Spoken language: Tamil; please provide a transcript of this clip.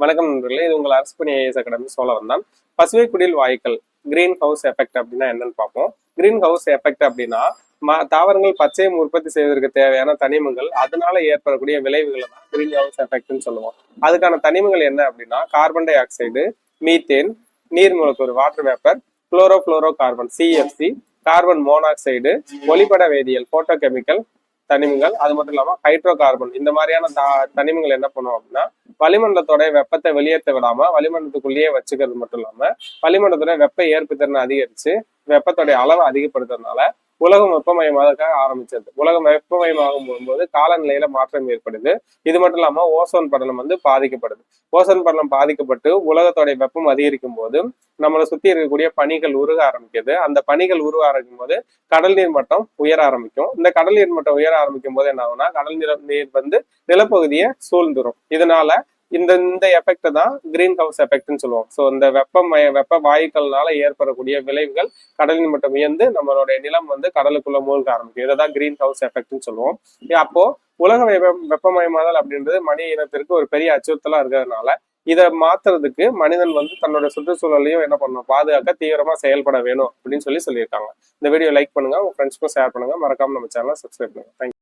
வணக்கம் நண்பர்களே இது உங்கள் அரசு பணி ஐஏஎஸ் அகாடமி சொல்ல வந்தான் பசுமை குடில் வாயுக்கள் கிரீன் ஹவுஸ் எஃபெக்ட் அப்படின்னா என்னன்னு பார்ப்போம். கிரீன் ஹவுஸ் எஃபெக்ட் அப்படின்னா ம தாவரங்கள் பச்சையம் உற்பத்தி செய்வதற்கு தேவையான தனிமங்கள் அதனால ஏற்படக்கூடிய விளைவுகளை தான் கிரீன் ஹவுஸ் எஃபெக்ட்னு சொல்லுவோம். அதுக்கான தனிமங்கள் என்ன அப்படின்னா கார்பன் டை ஆக்சைடு மீத்தேன் நீர் மூலக்கூறு water vapour chlorofluorocarbon CFC carbon monoxide ஒளிப்பட வேதியியல் போட்டோ கெமிக்கல் தனிமங்கள் அது மட்டும் இல்லாமல் ஹைட்ரோ கார்பன் இந்த மாதிரியான தனிமங்கள் என்ன பண்ணுவோம் அப்படின்னா வளிமண்டலத்தோட வெப்பத்தை வெளியேற்ற விடாம வளிமண்டலத்துக்குள்ளேயே வச்சுக்கிறது மட்டும் இல்லாம வளிமண்டலத்தோட வெப்ப ஏற்புத்திறனை அதிகரிச்சு வெப்பத்தோடைய அளவை அதிகப்படுத்துறதுனால உலகம் வெப்பமயமாக ஆரம்பிச்சது. உலகம் வெப்பமயமாகும் போகும்போது காலநிலையில மாற்றம் ஏற்படுது. இது மட்டும் இல்லாம ஓசோன் படலம் வந்து பாதிக்கப்படுது. ஓசோன் படலம் பாதிக்கப்பட்டு உலகத்தோடைய வெப்பம் அதிகரிக்கும் போது நம்மளை சுத்தி இருக்கக்கூடிய பனிகள் உருக ஆரம்பிக்குது. அந்த பனிகள் உருக ஆரம்பிக்கும் போது கடல் நீர் மட்டம் உயர ஆரம்பிக்கும். இந்த கடல் நீர் மட்டம் உயர ஆரம்பிக்கும் போது என்ன ஆகும்னா கடல் நீர் நீர் வந்து நிலப்பகுதியை சூழ்ந்துரும். இதனால இந்த இந்த எஃபெக்ட் தான் கிரீன் ஹவுஸ் எஃபெக்ட்னு சொல்லுவோம் ஸோ இந்த வெப்பமய வெப்ப வாயுக்கள்னால ஏற்படக்கூடிய விளைவுகள் கடலின் மட்டும் உயர்ந்து நம்மளுடைய நிலம் வந்து கடலுக்குள்ள மூழ்க ஆரம்பிக்கும். இதை தான் கிரீன் ஹவுஸ் எஃபெக்ட்னு சொல்லுவோம். அப்போ உலக வெப்ப வெப்பமயமாதல் அப்படின்றது மனித இனத்திற்கு ஒரு பெரிய அச்சுறுத்தலா இருக்கிறதுனால இதை மாத்துறதுக்கு மனிதன் வந்து தன்னோட சுற்றுச்சூழலையும் என்ன பண்ணணும்? பாதுகாக்க தீவிரமா செயல்பட வேணும் அப்படின்னு சொல்லி சொல்லியிருக்காங்க. இந்த வீடியோ லைக் பண்ணுங்க உங்க ஃப்ரெண்ட்ஸ்க்கும் ஷேர் பண்ணுங்க. மறக்காம நம்ம சேனலை சப்ஸ்கிரைப் பண்ணுங்க. தேங்க்யூ